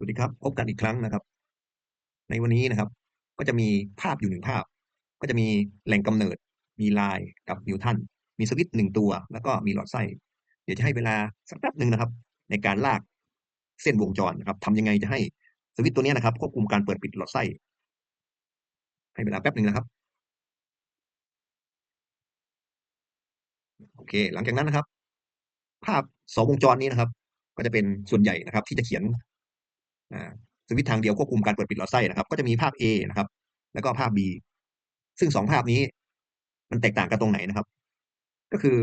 สวัสดีครับพบกันอีกครั้งนะครับ ในวันนี้นะครับ ก็จะมีภาพอยู่หนึ่งภาพ ก็จะมีแหล่งกำเนิด มีลายกับนิวตันมีสวิตช์หนึ่งตัว แล้วก็มีหลอดไส้ เดี๋ยวจะให้เวลาสักแป๊บหนึ่งนะครับ ในการลากเส้นวงจรนะครับทำยังไงจะให้สวิตช์ตัวนี้นะครับควบคุมการเปิดปิดหลอดไส้ ให้เวลาแป๊บหนึ่งนะครับ โอเค หลังจากนั้นนะครับ ภาพสองวงจรนี้นะครับ ก็จะเป็นส่วนใหญ่นะครับ ที่จะเขียน สวิตช์ทางเดียวควบคุมการเปิดปิดหลอดไส้นะครับ ก็จะมีภาพ A นะครับ แล้วก็ภาพ B ซึ่งสองภาพนี้ มันแตกต่างกันตรงไหนนะครับ ก็คือ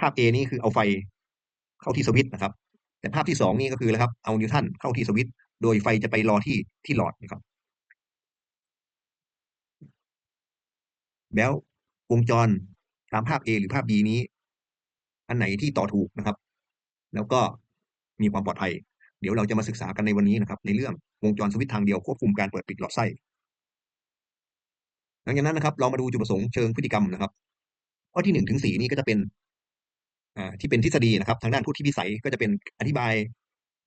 ภาพ A นี่คือเอาไฟเข้าที่สวิตช์นะครับ แต่ภาพที่สองนี่ก็คือนะครับ เอานิวตันเข้าที่สวิตช์โดยไฟจะไปรอที่ที่หลอดนะครับ แล้ววงจรตามภาพ A หรือภาพ B นี้ อันไหนที่ต่อถูกนะครับ แล้วก็มีความปลอดภัย เดี๋ยวเราจะมาศึกษากันในวันนี้นะครับในเรื่องวงจรสวิตทางเดียวควบคุมการเปิดปิดหลอดไส้หลังจากนั้นนะครับเรามาดูจุดประสงค์เชิงพฤติกรรมนะครับข้อที่หนึ่งถึงสี่นี่ก็จะเป็นอ่าที่เป็นทฤษฎีนะครับ ทางด้านพุทธิพิสัยก็จะเป็นอธิบาย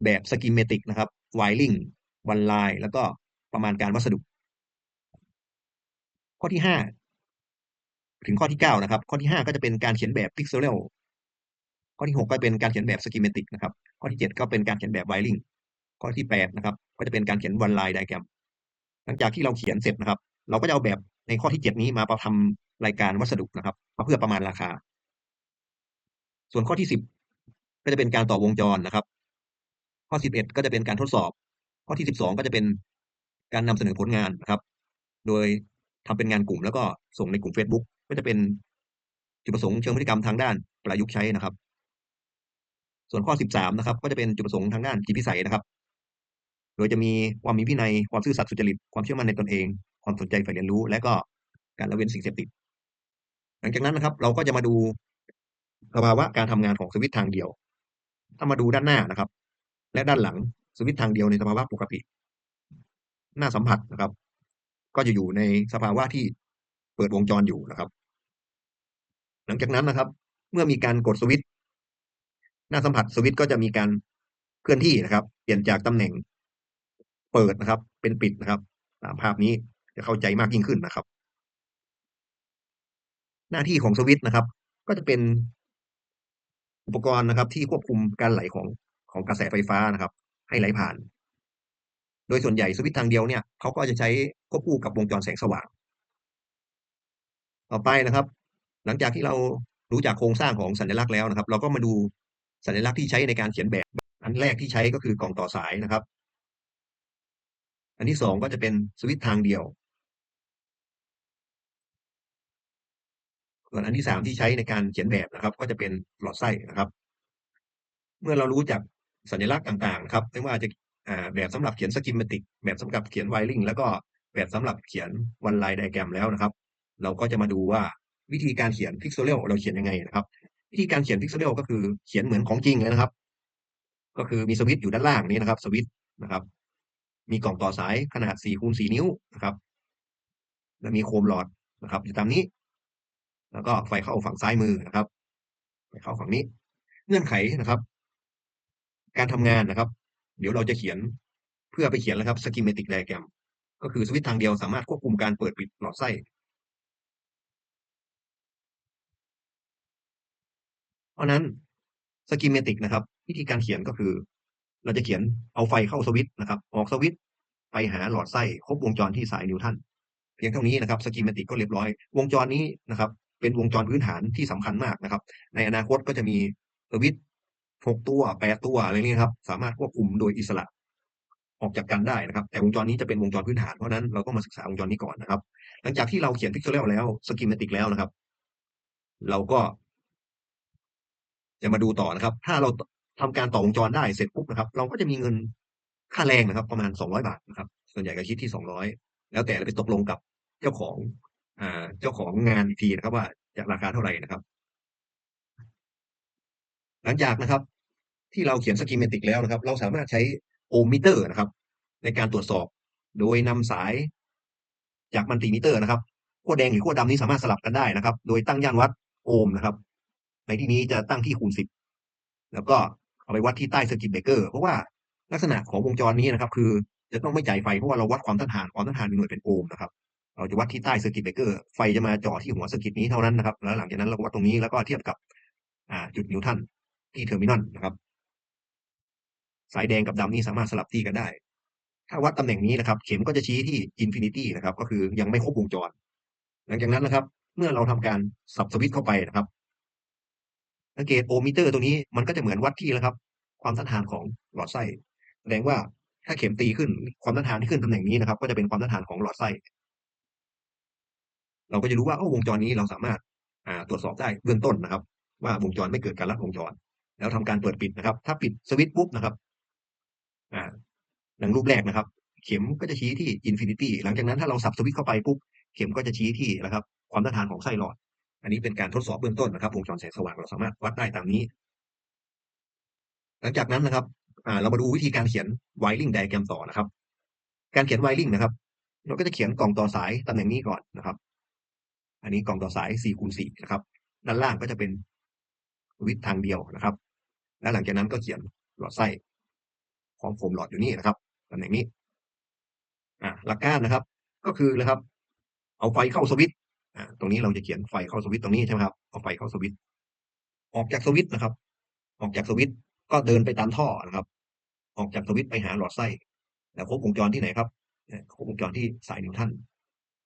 แบบสกิมเมติกนะครับไวริงวันไลน์แล้วก็ประมาณการวัสดุ ข้อที่ห้าถึงข้อที่เก้านะครับ ข้อที่ห้าก็จะเป็นการเขียนแบบพิกเซล ข้อที่หกก็เป็นการเขียนแบบสกิมเมติกนะครับ ข้อที่เจ็ดก็เป็นการเขียนแบบไวริงข้อที่แปดนะครับ ก็จะเป็นการเขียนวันไลน์ไดแกรมหลังจากที่เราเขียนเสร็จนะครับ เราก็จะเอาแบบในข้อที่เจ็ดนี้มาประทำรายการวัสดุนะครับมาเพื่อประมาณราคา ส่วนข้อที่สิบก็จะเป็นการต่อวงจรนะครับ ข้อสิบเอ็ดก็จะเป็นการทดสอบ ข้อที่สิบสองก็จะเป็นการนำเสนอผลงานนะครับ โดยทำเป็นงานกลุ่มแล้วก็ส่งในกลุ่ม Facebook ก็จะเป็นจุดประสงค์เชิงพฤติกรรมทางด้านประยุกต์ใช้นะครับ ส่วนข้อ 13 นะครับ ก็จะเป็นจุดประสงค์ทางด้านจิตพิสัยนะครับ โดยจะมีความมีวินัย ความซื่อสัตย์สุจริต ความเชื่อมั่นในตนเอง ความสนใจใฝ่เรียนรู้ และก็การละเว้นสิ่งเสพติด หลังจากนั้นนะครับ เราก็จะมาดูสภาวะการทำงานของสวิต์ทางเดียว ถ้ามาดูด้านหน้านะครับ และด้านหลังสวิต์ทางเดียวในสภาวะปกติ หน้าสัมผัสนะครับ ก็จะอยู่ในสภาวะที่เปิดวงจรอยู่นะครับ หลังจากนั้นนะครับ เมื่อมีการกดสวิต หน้าสัมผัสสวิตช์ก็จะมีการเคลื่อนที่นะครับ เปลี่ยนจากตำแหน่งเปิดนะครับ เป็นปิดนะครับ ตามภาพนี้จะเข้าใจมากยิ่งขึ้นนะครับ หน้าที่ของสวิตช์นะครับ ก็จะเป็นอุปกรณ์นะครับ ที่ควบคุมการไหลของของกระแสไฟฟ้านะครับ ให้ไหลผ่าน โดยส่วนใหญ่สวิตช์ทางเดียวเนี่ยเขาก็จะใช้ควบคู่กับวงจรแสงสว่าง ต่อไปนะครับ หลังจากที่เรารู้จักโครงสร้างของสัญลักษณ์แล้วนะครับ เราก็มาดู สัญลักษณ์ที่ใช้ในการเขียนแบบอันแรกที่ใช้ก็คือกล่องต่อสายนะครับ อันที่สองก็จะเป็นสวิตช์ทางเดียวส่วนอันที่สามที่ใช้ในการเขียนแบบนะครับ ก็จะเป็นหลอดไส้นะครับ เมื่อเรารู้จักสัญลักษณ์ต่างๆครับไม่ว่าจะแบบสำหรับเขียนสกิมเมติกแบบสำหรับเขียนไวริงแล้วก็แบบสำหรับเขียนวันไลน์ไดแกรมแล้วนะครับ เราก็จะมาดูว่าวิธีการเขียนพิกเซลเราเขียนยังไงนะครับ วิธีการเขียนพิกเซลก็คือเขียนเหมือนของจริงเลยนะครับ ก็คือมีสวิตช์อยู่ด้านล่างนี้นะครับ สวิตช์นะครับ มีกล่องต่อสายขนาด4คูณ4นิ้วนะครับ และมีโคมหลอดนะครับอยู่ตามนี้ แล้วก็ไฟเข้าฝั่งซ้ายมือนะครับไฟเข้าฝั่งนี้ เงื่อนไขนะครับ การทำงานนะครับ เดี๋ยวเราจะเขียนเพื่อไปเขียนแล้วครับ schematic diagram ก็คือสวิตช์ทางเดียวสามารถควบคุมการเปิดปิดหลอดไส้ เพราะนั้น schematic นะครับ วิธีการเขียนก็คือ เราจะเขียนเอาไฟเข้าสวิตช์นะครับ ออกสวิตช์ไปหาหลอดไส้ครบวงจรที่สายนิวตันเพียงเท่านี้นะครับ schematic ก็เรียบร้อย วงจรนี้นะครับ เป็นวงจรพื้นฐานที่สำคัญมากนะครับ ในอนาคตก็จะมีสวิตช์หกตัวแปดตัวอะไรนี้ครับ สามารถควบคุมโดยอิสระออกจากกันได้นะครับ แต่วงจรนี้จะเป็นวงจรพื้นฐานเพราะนั้นเราก็มาศึกษาวงจรนี้ก่อนนะครับ หลังจากที่เราเขียนพิกเซลแล้วสกิมเมติกแล้วนะครับ เราก็ จะมาดูต่อนะครับ ถ้าเราทำการต่อวงจรได้เสร็จปุ๊บนะครับ เราก็จะมีเงินค่าแรงนะครับ ประมาณสองร้อยบาทนะครับ ส่วนใหญ่ก็คิดที่สองร้อยแล้วแต่เราไปตกลงกับเจ้าของอ่าเจ้าของงานอีกทีนะครับ ว่าจะราคาเท่าไหร่นะครับ หลังจากนะครับ ที่เราเขียนสกิมเมติกแล้วนะครับ เราสามารถใช้โอห์มมิเตอร์นะครับ ในการตรวจสอบ โดยนำสายจากมัลติมิเตอร์นะครับขั้วแดงหรือขั้วดำนี้สามารถสลับกันได้นะครับ โดยตั้งย่านวัดโอห์มนะครับ ในที่นี้จะตั้งที่คูณสิบแล้วก็เอาไปวัดที่ใต้เซอร์กิตเบรกเกอร์เพราะว่าลักษณะของวงจรนี้นะครับ คือจะต้องไม่จ่ายไฟเพราะว่าเราวัดความต้านทานความต้านทานหน่วยเป็นโอห์มนะครับเราจะวัดที่ใต้เซอร์กิตเบรกเกอร์ไฟจะมาจ่อที่หัวเซอร์กิตนี้เท่านั้นนะครับ แล้วหลังจากนั้นเราก็วัดตรงนี้แล้วก็เทียบกับอ่าจุดนิวตันที่เทอร์มินอลนะครับ สายแดงกับดำนี่สามารถสลับที่กันได้ ถ้าวัดตำแหน่งนี้นะครับ เข็มก็จะชี้ที่อินฟินิตี้นะครับ ก็คือยังไม่ครบวงจร หลังจากนั้นนะครับ เมื่อเราทำการสับสวิตช์เข้าไปนะครับ สังเกตโอมิเตอร์ตัวนี้มันก็จะเหมือนวัดที่แล้วครับ ความต้านทานของหลอดไส้ แสดงว่าถ้าเข็มตีขึ้นความต้านทานที่ขึ้นตำแหน่งนี้นะครับ ก็จะเป็นความต้านทานของหลอดไส้ เราก็จะรู้ว่าโอ้วงจรนี้เราสามารถาตรวจสอบได้เบื้องต้นนะครับ ว่าวงจรไม่เกิดการลัดวงจร แล้วทำการเปิดปิดนะครับ ถ้าปิดสวิตช์ปุ๊บนะครับอ่าดังรูปแรกนะครับ เข็มก็จะชี้ที่อินฟินิตี้หลังจากนั้นถ้าเราสับสวิตช์เข้าไปปุ๊บเข็มก็จะชี้ที่นะครับ ความต้านทานของไส้หลอด อันนี้เป็นการทดสอบเบื้องต้นนะครับวงจรแสงสว่างเราสามารถวัดได้ตามนี้ หลังจากนั้นนะครับเรามาดูวิธีการเขียน wiring diagram ต่อนะครับ การเขียน wiring นะครับ เราก็จะเขียนกล่องต่อสายตำแหน่งนี้ก่อนนะครับ อันนี้กล่องต่อสาย4คูณ4นะครับ ด้านล่างก็จะเป็นวิทย์ทางเดียวนะครับ และหลังจากนั้นก็เขียนหลอดไส้ของโฟมหลอดอยู่นี่นะครับตำแหน่งนี้ อ่าหลักการนะครับ ก็คือนะครับ เอาไฟเข้าสวิตช์ ตรงนี้เราจะเขียนไฟเข้าสวิตช์ตรงนี้ใช่ไหมครับเอาไฟเข้าสวิตช์ออกจากสวิตช์นะครับ ออกจากสวิตช์ก็เดินไปตามท่อนะครับ ออกจากสวิตช์ไปหาหลอดไส้แล้วครบวงจรที่ไหนครับครบวงจรที่สายนิวตัน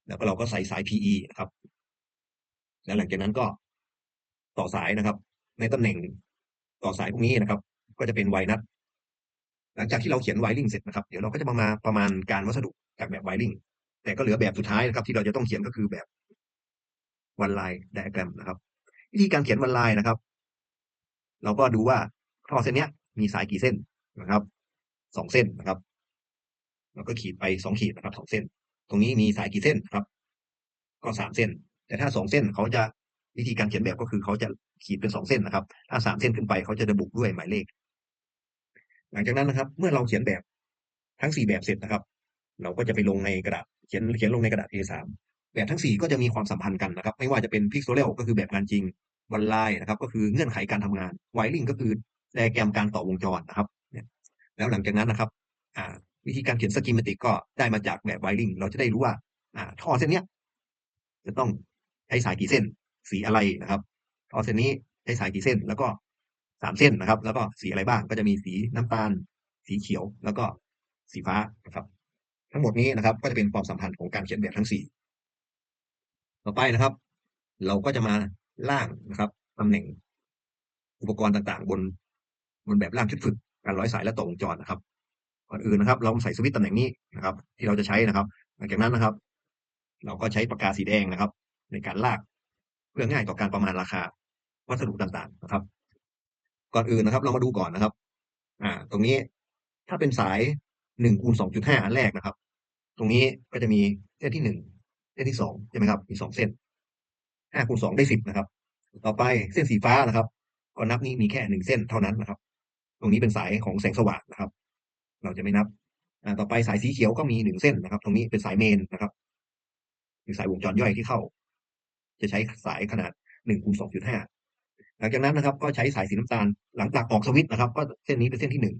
แล้วก็เราก็ใส่สาย PE นะครับ แล้วหลังจากนั้นก็ต่อสายนะครับ ในตำแหน่งต่อสายพวกนี้นะครับ ก็จะเป็นไวนัทหลังจากที่เราเขียนไวริงเสร็จนะครับ เดี๋ยวเราก็จะมามาประมาณการวัสดุจากแบบไวริงแต่ก็เหลือแบบสุดท้ายนะครับ ที่เราจะต้องเขียนก็คือแบบ วันไลน์ไดอะแกรมนะครับ วิธีการเขียนวันไลน์นะครับ เราก็ดูว่าท่อเส้นเนี้ยมีสายกี่เส้นนะครับสองเส้นนะครับเราก็ขีดไปสองขีดนะครับสองเส้น ตรงนี้มีสายกี่เส้นครับ ก็สามเส้น แต่ถ้าสองเส้นเขาจะวิธีการเขียนแบบก็คือเขาจะขีดเป็นสองเส้นนะครับ ถ้าสามเส้นขึ้นไปเขาจะระบุด้วยหมายเลข หลังจากนั้นนะครับ เมื่อเราเขียนแบบทั้งสี่แบบเสร็จนะครับ เราก็จะไปลงในกระดาษเขียนเขียนลงในกระดาษ A3 แบบทั้งสี่ก็จะมีความสัมพันธ์กันนะครับ ไม่ว่าจะเป็นพิกโซเลก็คือแบบงานจริงวันไลน์นะครับ ก็คือเงื่อนไขการทำงานไวริงก็คือไดแกรมการต่อวงจรนะครับเนี่ยแล้วหลังจากนั้นนะครับวิธีการเขียนสกิมติกก็ได้มาจากแบบไวริงเราจะได้รู้ว่าอ่าท่อเส้นเนี้ยจะต้องใช้สายกี่เส้น สีอะไรนะครับท่อเส้นนี้ใช้สายกี่เส้น แล้วก็สามเส้นนะครับ แล้วก็สีอะไรบ้างก็จะมีสีน้ำตาล สีเขียวแล้วก็สีฟ้านะครับ ทั้งหมดนี้นะครับ ก็จะเป็นความสัมพันธ์ของการเขียนแบบทั้งสี่ ต่อไปนะครับ เราก็จะมาล่างนะครับตำแหน่งอุปกรณ์ต่างๆ บนบนแบบล่างชุดฝึกการร้อยสายและต่อวงจรนะครับก่อนอื่นนะครับ เราใส่สวิตช์ตำแหน่งนี้นะครับ ที่เราจะใช้นะครับ หลังจากนั้นนะครับ เราก็ใช้ปากกาสีแดงนะครับ ในการลากเพื่อง่ายต่อการประมาณราคาวัสดุต่างๆนะครับ ก่อนอื่นนะครับ เรามาดูก่อนนะครับ อ่า ตรงนี้ถ้าเป็นสายหนึ่งคูณสองจุดห้าอันแรกนะครับ ตรงนี้ก็จะมีเส้นที่หนึ่ง ส้นที่สองใช่ไหมครับ มีสองเส้นห้าคูณสองได้สิบนะครับ ต่อไปเส้นสีฟ้านะครับก็นับนี้มีแค่หนึ่งเส้นเท่านั้นนะครับ ตรงนี้เป็นสายของแสงสว่างนะครับ เราจะไม่นับต่อไปสายสีเขียวก็มีหนึ่งเส้นนะครับ ตรงนี้เป็นสายเมนนะครับคือสายวงจรย่อยที่เข้า จะใช้สายขนาดหนึ่งคูณสองจุดห้าหลังจากนั้นนะครับ ก็ใช้สายสีน้ำตาลหลังจากออกสวิตช์นะครับ ก็เส้นนี้เป็นเส้นที่หนึ่ง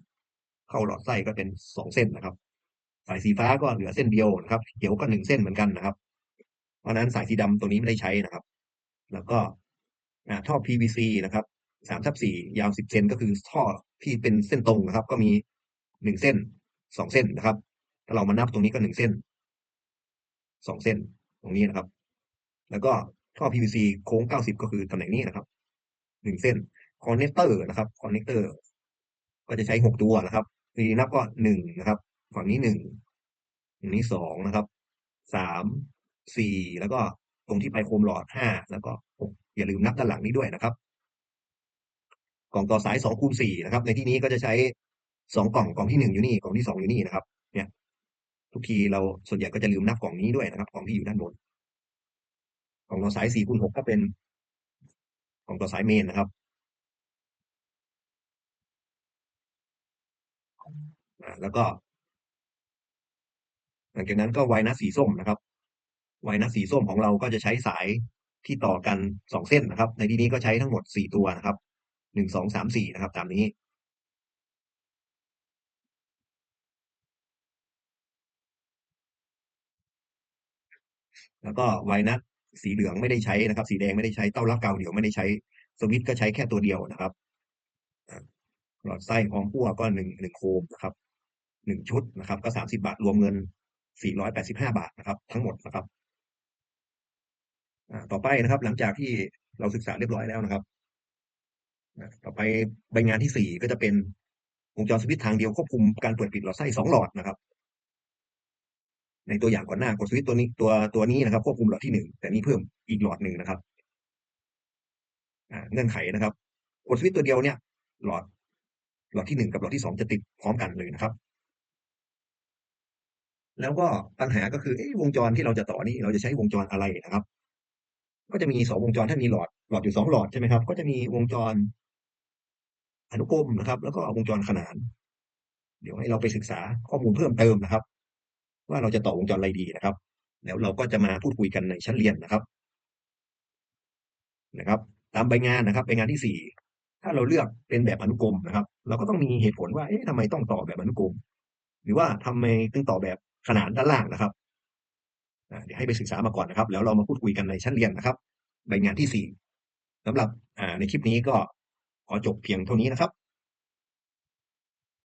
เข้าหลอดไส้ก็เป็นสองเส้นนะครับ สายสีฟ้าก็เหลือเส้นเดียวนะครับเขียวก็หนึ่งเส้นเหมือนกันนะครับ เพราะนั้นสายสีดำตัวนี้ไม่ได้ใช้นะครับ แล้วก็ท่อ PVC นะครับสามทับสี่ยาวสิบเซนก็คือท่อที่เป็นเส้นตรงนะครับ ก็มีหนึ่งเส้นสองเส้นนะครับ ถ้าเรามานับตรงนี้ก็หนึ่งเส้นสองเส้นตรงนี้นะครับ แล้วก็ท่อ PVC โค้งเก้าสิบก็คือตำแหน่งนี้นะครับหนึ่งเส้นคอนเนคเตอร์นะครับคอนเนคเตอร์ก็จะใช้หกตัวนะครับทีนับก็หนึ่งนะครับ ฝั่งนี้หนึ่งตรงนี้สองนะครับสาม สี่แล้วก็ตรงที่ไปโคมหลอดห้าแล้วก็หกอย่าลืมนับด้านหลังนี้ด้วยนะครับ กล่องต่อสายสองคูณสี่นะครับ ในที่นี้ก็จะใช้สองกล่องกล่องที่หนึ่งอยู่นี่กล่องที่สองอยู่นี่นะครับ เนี่ย ทุกทีเราส่วนใหญ่ก็จะลืมนับกล่องนี้ด้วยนะครับกล่องที่อยู่ด้านบนกล่องต่อสายสี่คูณหกก็เป็นกล่องต่อสายเมนนะครับแล้วก็ หลังจากนั้นก็ไวนัสสีส้มนะครับ ไวนัสสีส้มของเราก็จะใช้สายที่ต่อกัน 2 เส้นนะครับ ในที่นี้ก็ใช้ทั้งหมด 4 ตัวนะครับ 1 2 3 4 นะครับ ตามนี้ แล้วก็ไวนัสสีเหลืองไม่ได้ใช้นะครับ สีแดงไม่ได้ใช้เต้าลักเกาเดี๋ยวไม่ได้ใช้สวิตก็ใช้แค่ตัวเดียวนะครับหลอดไส้พอมพั่วก็หนึ่งหนึ่งโคมนะครับหนึ่งชุดนะครับ ก็สามสิบาทรวมเงินสี่ร้อยแปดสิบห้าบาทนะครับ ทั้งหมดนะครับ ต่อไปนะครับ หลังจากที่เราศึกษาเรียบร้อยแล้วนะครับ ต่อไปใบงานที่สี่ก็จะเป็นวงจรสวิตช์ทางเดียวควบคุมการเปิดปิดหลอดไส้สองหลอดนะครับ ในตัวอย่างก่อนหน้ากดสวิตช์ตัวนี้ตัวตัวนี้นะครับควบคุมหลอดที่หนึ่งแต่นี้เพิ่มอีกหลอดหนึ่งนะครับเงื่อนไขนะครับกดสวิตช์ตัวเดียวเนี่ย หลอด หลอดที่หนึ่งกับหลอดที่สองจะติดพร้อมกันเลยนะครับ แล้วก็ปัญหาก็คืออวงจรที่เราจะต่อนี่เราจะใช้วงจรอะไรนะครับ ก็จะมีสองวงจรถ้ามีหลอดหลอดอยู่สองหลอดใช่ไหมครับ ก็จะมีวงจรอนุกรมนะครับ แล้วก็วงจรขนาน เดี๋ยวให้เราไปศึกษาข้อมูลเพิ่มเติมนะครับ ว่าเราจะต่อวงจรอะไรดีนะครับ แล้วเราก็จะมาพูดคุยกันในชั้นเรียนนะครับนะครับ ตามใบงานนะครับใบงานที่สี่ถ้าเราเลือกเป็นแบบอนุกรมนะครับ เราก็ต้องมีเหตุผลว่าเอ๊ะทำไมต้องต่อแบบอนุกรมหรือว่าทำไมต้องต่อแบบขนานด้านล่างนะครับ เดี๋ยวให้ไปศึกษามาก่อนนะครับ แล้วเรามาพูดคุยกันในชั้นเรียนนะครับ ใบงานที่สี่สำหรับในคลิปนี้ก็ขอจบเพียงเท่านี้นะครับ